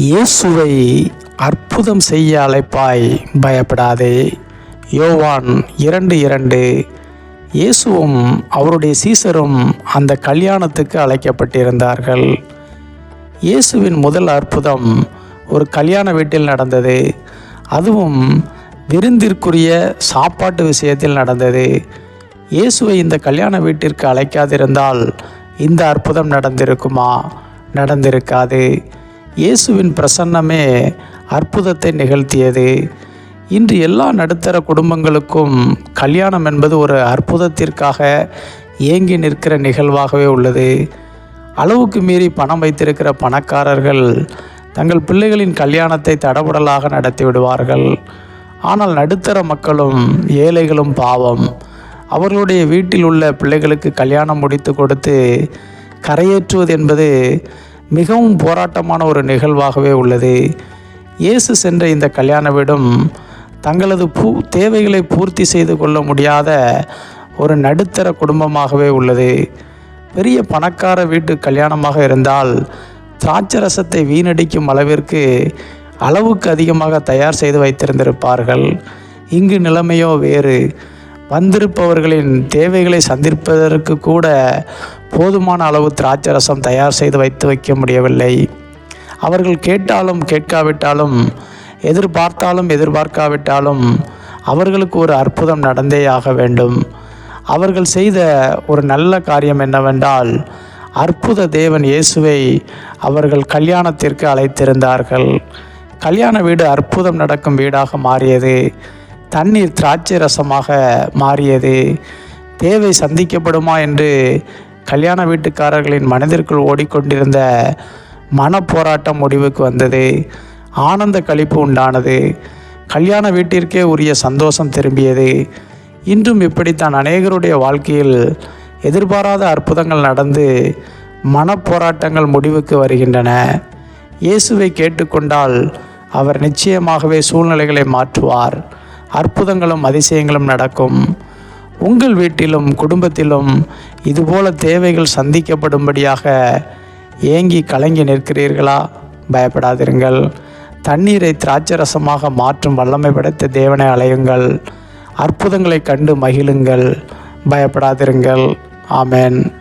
இயேசுவை அற்புதம் செய்ய அழைப்பாய் பயப்படாதே. யோவான் இரண்டு இரண்டு. இயேசுவும் அவருடைய சீசரும் அந்த கல்யாணத்துக்கு அழைக்கப்பட்டிருந்தார்கள். இயேசுவின் முதல் அற்புதம் ஒரு கல்யாண வீட்டில் நடந்தது. அதுவும் விருந்திற்குரிய சாப்பாட்டு விஷயத்தில் நடந்தது. இயேசுவை இந்த கல்யாண வீட்டிற்கு அழைக்காதிருந்தால் இந்த அற்புதம் நடந்திருக்குமா? நடந்திருக்காது. இயேசுவின் பிரசன்னமே அற்புதத்தை நிகழ்த்தியது. இன்று எல்லா நடுத்தர குடும்பங்களுக்கும் கல்யாணம் என்பது ஒரு அற்புதத்திற்காக ஏங்கி நிற்கிற நிகழ்வாகவே உள்ளது. அளவுக்கு மீறி பணம் வைத்திருக்கிற பணக்காரர்கள் தங்கள் பிள்ளைகளின் கல்யாணத்தை தடபுடலாக நடத்தி விடுவார்கள். ஆனால் நடுத்தர மக்களும் ஏழைகளும் பாவம். அவர்களுடைய வீட்டில் உள்ள பிள்ளைகளுக்கு கல்யாணம் முடித்து கொடுத்து கரையேற்றுவது என்பது மிகவும் போராட்டமான ஒரு நிகழ்வாகவே உள்ளது. இயேசு சென்ற இந்த கல்யாண வீடும் தங்களது பூ தேவைகளை பூர்த்தி செய்து கொள்ள முடியாத ஒரு நடுத்தர குடும்பமாகவே உள்ளது. பெரிய பணக்கார வீட்டு கல்யாணமாக இருந்தால் திராட்சரசத்தை வீணடிக்கும் அளவிற்கு அளவுக்கு அதிகமாக தயார் செய்து வைத்திருந்திருப்பார்கள். இங்கு நிலைமையோ வேறு. வந்திருப்பவர்களின் தேவைகளை சந்திப்பதற்கு கூட போதுமான அளவு திராட்சரசம் தயார் செய்து வைத்து வைக்க முடியவில்லை. அவர்கள் கேட்டாலும் கேட்காவிட்டாலும் எதிர்பார்த்தாலும் எதிர்பார்க்காவிட்டாலும் அவர்களுக்கு ஒரு அற்புதம் நடந்தே ஆக வேண்டும். அவர்கள் செய்த ஒரு நல்ல காரியம் என்னவென்றால் அற்புத தேவன் இயேசுவை அவர்கள் கல்யாணத்திற்கு அழைத்திருந்தார்கள். கல்யாண வீடு அற்புதம் நடக்கும் வீடாக மாறியது. தண்ணீர் திராட்சை ரசமாக மாறியது. தேவை சந்திக்கப்படுமா என்று கல்யாண வீட்டுக்காரர்களின் மனதிற்குள் ஓடிக்கொண்டிருந்த மனப்போராட்டம் முடிவுக்கு வந்தது. ஆனந்த கழிப்பு உண்டானது. கல்யாண வீட்டிற்கே உரிய சந்தோஷம் திரும்பியது. இன்றும் இப்படித்தான் அநேகருடைய வாழ்க்கையில் எதிர்பாராத அற்புதங்கள் நடந்து மனப்போராட்டங்கள் முடிவுக்கு வருகின்றன. இயேசுவை கேட்டுக்கொண்டால் அவர் நிச்சயமாகவே சூழ்நிலைகளை மாற்றுவார். அற்புதங்களும் அதிசயங்களும் நடக்கும். உங்கள் வீட்டிலும் குடும்பத்திலும் இதுபோல தேவைகள் சந்திக்கப்படும்படியாக ஏங்கி கலங்கி நிற்கிறீர்களா? பயப்படாதிருங்கள். தண்ணீரை திராட்சரசமாக மாற்றும் வல்லமை படைத்த தேவனை அலையுங்கள். அற்புதங்களை கண்டு மகிழுங்கள். பயப்படாதிருங்கள். ஆமென்.